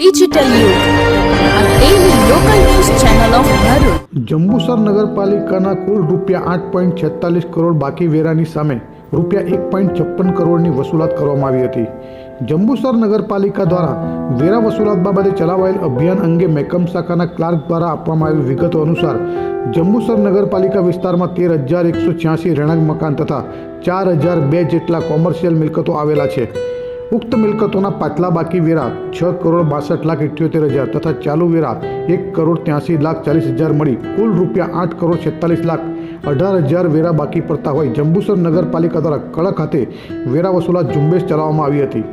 Digital. Jambusar નગરપાલિકાના કુલ રૂપિયા આઠ પોઈન્ટ છેતાલીસ કરોડ બાકી વેરાની સામે રૂપિયા એક પોઈન્ટ છપ્પન કરોડની વસૂલાત કરવામાં આવી હતી જંબુસર નગરપાલિકા દ્વારા વેરા વસૂલાત બાબતે ચલાવાયેલ અભિયાન અંગે મેકમ શાખાના ક્લાર્ક દ્વારા આપવામાં આવેલ વિગતો અનુસાર જંબુસર નગરપાલિકા વિસ્તારમાં તેર હજાર એકસો છ્યાસી રહેણાંક મકાન તથા ચાર હજાર બે જેટલા કોમર્શિયલ મિલકતો આવેલા છે ઉક્ત મિલકતોના પાછલા બાકી વેરા છ કરોડ બાસઠ લાખ ઇઠ્યોતેર હજાર તથા ચાલુ વેરા એક કરોડ ત્યાંસી લાખ ચાલીસ હજાર મળી. કુલ રૂપિયા આઠ કરોડ છેતાલીસ લાખ અઢાર હજાર વેરા બાકી પડતા હોય. જંબુસર નગરપાલિકા દ્વારા કડક હાથે વેરા વસૂલાત ઝુંબેશ ચલાવવામાં આવી હતી.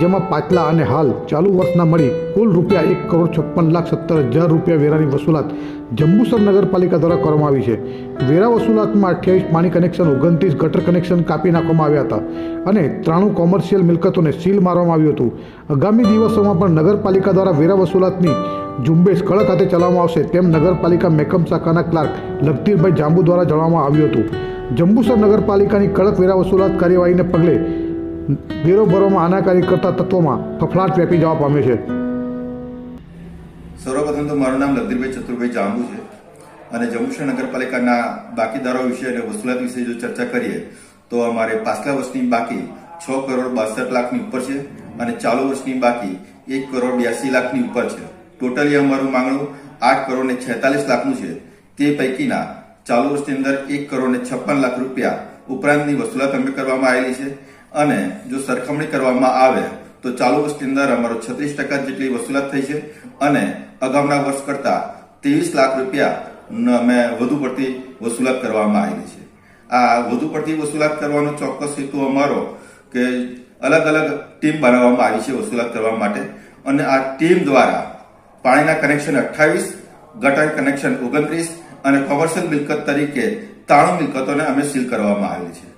જેમાં પાછલા અને હાલ ચાલુ વર્ષના મળી કુલ રૂપિયા એક કરોડ છપ્પન લાખ સત્તર હજાર રૂપિયા વેરાની વસૂલાત જંબુસર નગરપાલિકા દ્વારા કરવામાં આવી છે. વેરા વસૂલાતમાં અઠ્યાવીસ પાણી કનેક્શન, ઓગણત્રીસ ગટર કનેક્શન કાપી નાખવામાં આવ્યા હતા અને ત્રાણું કોમર્શિયલ મિલકતોને સીલ મારવામાં આવ્યું હતું. આગામી દિવસોમાં પણ નગરપાલિકા દ્વારા વેરા વસૂલાતની ઝુંબેશ કડક હાથે ચલાવવામાં આવશે તેમ નગરપાલિકા મેકમ શાખાના ક્લાર્ક લગતીરભાઈ જાંબુ દ્વારા જણાવવામાં આવ્યું હતું. જંબુસર નગરપાલિકાની કડક વેરા વસૂલાત કાર્યવાહીને પગલે વેરો ભરવામાં આનાકારી કરતા તત્વોમાં ફફડાટ વ્યાપી જવા પામ્યો છે. સર્વપ્રથમ તો મારું નામ લગતીરભાઈ ચતુરભાઈ જાંબુ છે અને જંબુસર નગરપાલિકાના બાકીદારો વિશે અને વસૂલાત વિશે જો ચર્ચા કરીએ, તો અમારે પાછલા વર્ષની બાકી છ કરોડ બાસઠ લાખની ઉપર છે અને ચાલુ વર્ષની બાકી એક કરોડ બ્યાસી લાખની ઉપર છે. ટોટલી અમારું માંગણું આઠ કરોડ ને છેતાલીસ લાખનું છે. તે પૈકીના ચાલુ વર્ષની અંદર એક કરોડ ને છપ્પન લાખ રૂપિયા ઉપરાંતની વસૂલાત અમે કરવામાં આવેલી છે. અને જો સરખામણી કરવામાં આવે તો ચાલુ વર્ષની અંદર અમારો છત્રીસ ટકા જેટલી વસૂલાત થઈ છે અને અગાઉના વર્ષ કરતા ત્રેવીસ લાખ રૂપિયા અમે વધુ પડતી વસૂલાત કરવામાં આવેલી છે. આ વધુ પડતી વસૂલાત કરવાનો ચોક્કસ હેતુ અમારો કે અલગ અલગ ટીમ બનાવવામાં આવી છે વસૂલાત કરવા માટે. અને આ ટીમ દ્વારા પાણીના કનેક્શન અઠ્ઠાવીસ, ગટર કનેક્શન ઓગણત્રીસ અને કોમર્શિયલ મિલકત તરીકે ત્રાણું મિલકતોને અમે સીલ કરવામાં આવેલી છે.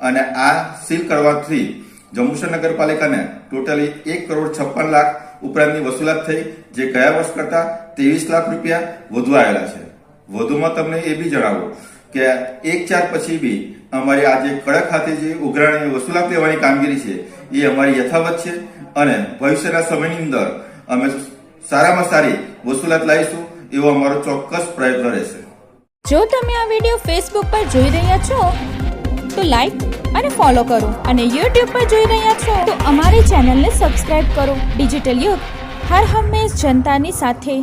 અને આ સીલ કરવાથી જંબુસર નગરપાલિકાને ટોટલી એક કરોડ છપ્પન લાખ ઉપરાંતની વસૂલાત થઈ, જે ગયા વર્ષ કરતા ત્રેવીસ લાખ રૂપિયા વધુ આવેલા છે. વધુમાં તમને એ બી જણાવો કે એક ચાર પછી બી અમારી આજે કડક ખાતે જે ઉઘરાણી વસૂલાત લેવાની કામગીરી છે, એ અમારી યથાવત છે અને ભવિષ્યના સમયની અંદર અમે સારામાં સારી વસૂલાત લાવીશું એવો અમારો ચોક્કસ પ્રયત્ન રહેશે. જો તમે આ વિડિયો ફેસબુક પર જોઈ રહ્યા છો, તો લાઈક અને ફોલો કરો અને યુટ્યુબ પર જોઈ રહ્યા છો, તો અમારી ચેનલને સબસ્ક્રાઇબ કરો. ડિજિટલ યુગ હર હંમેશ જનતાની સાથે